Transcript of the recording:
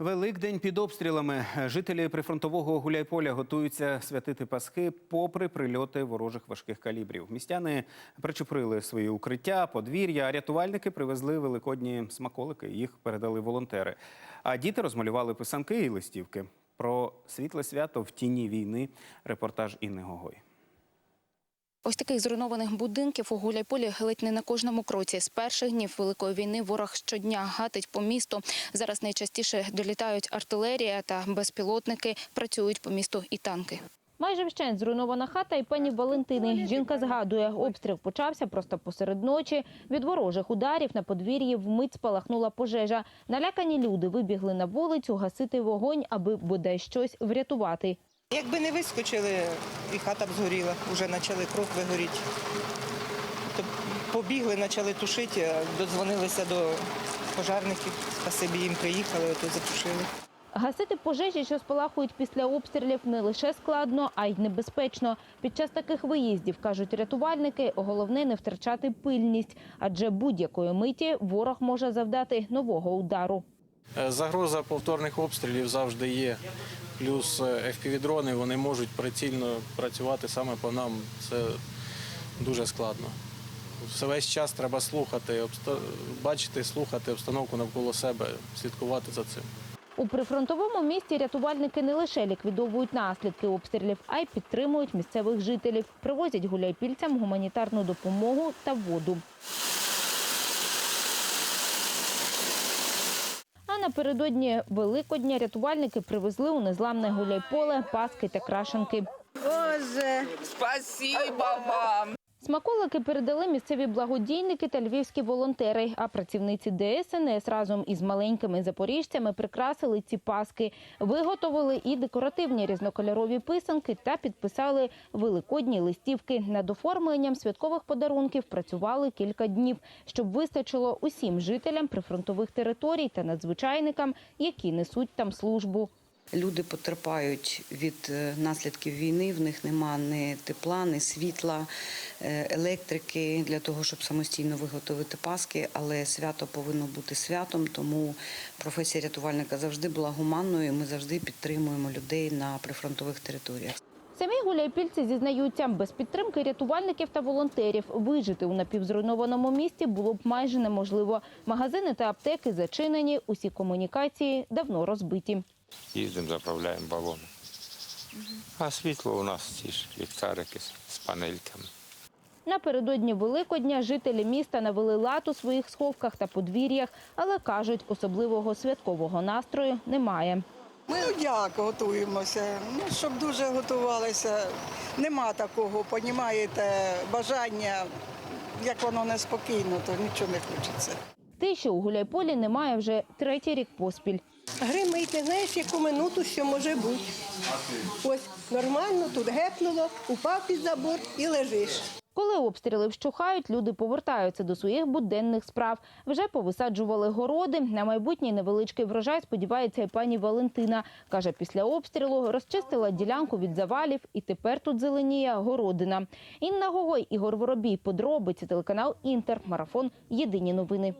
Великдень під обстрілами. Жителі прифронтового Гуляйполя готуються святити Пасхи попри прильоти ворожих важких калібрів. Містяни причеприли свої укриття, подвір'я. а Рятувальники привезли великодні смаколики. Їх передали волонтери. А діти розмалювали писанки і листівки. Про світле свято в тіні війни. Репортаж Інни Гогой. Ось таких зруйнованих будинків у Гуляйполі ледь не на кожному кроці. З перших днів Великої війни ворог щодня гатить по місту. Зараз найчастіше долітають артилерія та безпілотники. Працюють по місту і танки. Майже вщент зруйнована хата і пані Валентини. Жінка згадує, обстріл почався просто посеред ночі. Від ворожих ударів на подвір'ї вмить спалахнула пожежа. Налякані люди вибігли на вулицю гасити вогонь, аби бодай щось врятувати. Якби не вискочили, і хата б згоріла, вже почали кров вигоріти. Побігли, почали тушити, додзвонилися до пожарників. Спасибі їм приїхали, ото затушили. Гасити пожежі, що спалахують після обстрілів, не лише складно, а й небезпечно. Під час таких виїздів, кажуть рятувальники, головне не втрачати пильність, адже будь-якої миті ворог може завдати нового удару. Е, Загроза повторних обстрілів завжди є. Плюс е, FPV-дрони вони можуть прицільно працювати саме по нам. Це дуже складно. Все весь час треба слухати, бачити, слухати обстановку навколо себе, слідкувати за цим. У прифронтовому місті рятувальники не лише ліквідовують наслідки обстрілів, а й підтримують місцевих жителів. Привозять гуляйпільцям гуманітарну допомогу та воду. Напередодні Великодня рятувальники привезли у незламне гуляйполе паски та крашенки. Боже, спасибо вам. Смаколики передали місцеві благодійники та львівські волонтери. А працівниці ДСНС разом із маленькими запоріжцями прикрасили ці паски, виготовили і декоративні різнокольорові писанки та підписали великодні листівки. Над оформленням святкових подарунків працювали кілька днів, щоб вистачило усім жителям прифронтових територій та надзвичайникам, які несуть там службу. Люди потерпають від е, наслідків війни. В них нема ні тепла, ні світла, е, електрики для того, щоб самостійно виготовити паски. Але свято повинно бути святом. Тому професія рятувальника завжди була гуманною. Ми завжди підтримуємо людей на прифронтових територіях. Самі гуляйпільці зізнаються, без підтримки рятувальників та волонтерів вижити у напівзруйнованому місті було б майже неможливо. Магазини та аптеки зачинені, усі комунікації давно розбиті. Їздимо, заправляємо балони. А світло у нас ті ж ліхтарики з- панельками. Напередодні Великодня жителі міста навели лад у своїх сховках та подвір'ях, але кажуть, особливого святкового настрою немає. Ми як готуємося? Ну, щоб дуже готувалися. Нема такого, понімаєте, бажання, як воно неспокійно, то нічого не хочеться. Тиші у Гуляйполі немає вже третій рік поспіль. Гримить, не знаєш, яку минуту що може бути. Ось нормально, тут гепнуло, упав під забор і лежиш. Коли обстріли вщухають, люди повертаються до своїх буденних справ. Вже повисаджували городи. На майбутній невеличкий врожай сподівається і пані Валентина. Каже, після обстрілу розчистила ділянку від завалів і тепер тут зеленіє городина. Інна Гогой, Ігор Воробій, подробиці, телеканал Інтер, марафон. Єдині новини.